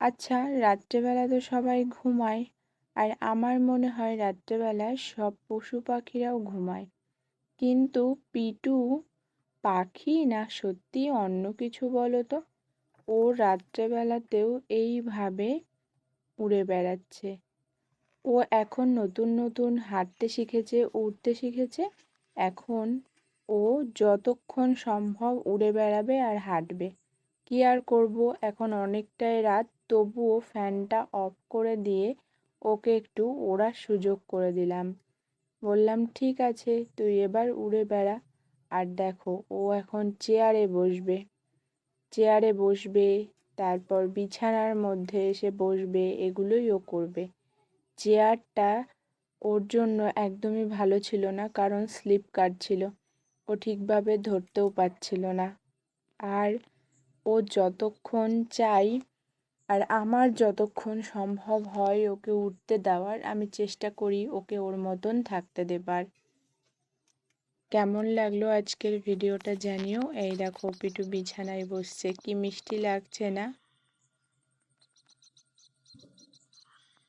আচ্ছা রাত্রেবেলা তো সবাই ঘুমায়। আর আমার মনে হয় রাত্রেবেলায় সব পশু পাখিরাও ঘুমায়। কিন্তু পিটু পাখি না সত্যি অন্য কিছু বলো তো? ও রাত্রেবেলাতেও এইভাবে উড়ে বেড়াচ্ছে। ও এখন নতুন নতুন হাঁটতে শিখেছে, উড়তে শিখেছে। এখন ও যতক্ষণ সম্ভব উড়ে বেড়াবে আর হাঁটবে। কি আর করব? এখন অনেকটাই রাত, তবুও ফ্যানটা অফ করে দিয়ে ওকে একটু ওড়ার সুযোগ করে দিলাম। বললাম, ঠিক আছে, তুই এবার উড়ে বেড়া। আর দেখো, ও এখন চেয়ারে বসবে। চেয়ারে বসবে, তারপর বিছানার মধ্যে এসে বসবে, এগুলোই ও করবে। চেয়ারটা ওর জন্য একদমই ভালো ছিল না, কারণ স্লিপ কাটছিল ও ঠিকভাবে ধরতেও পারছিল না। আর ও যতক্ষণ চাই আর আমার যতক্ষণ সম্ভব হয় ওকে উঠতে দেওয়ার, আমি চেষ্টা করি ওকে ওর মতন থাকতে দেবার। কেমন লাগল আজকের ভিডিওটা জানিও। এই দেখো পিটু বিছানায় বসছে। কি মিষ্টি লাগছে না?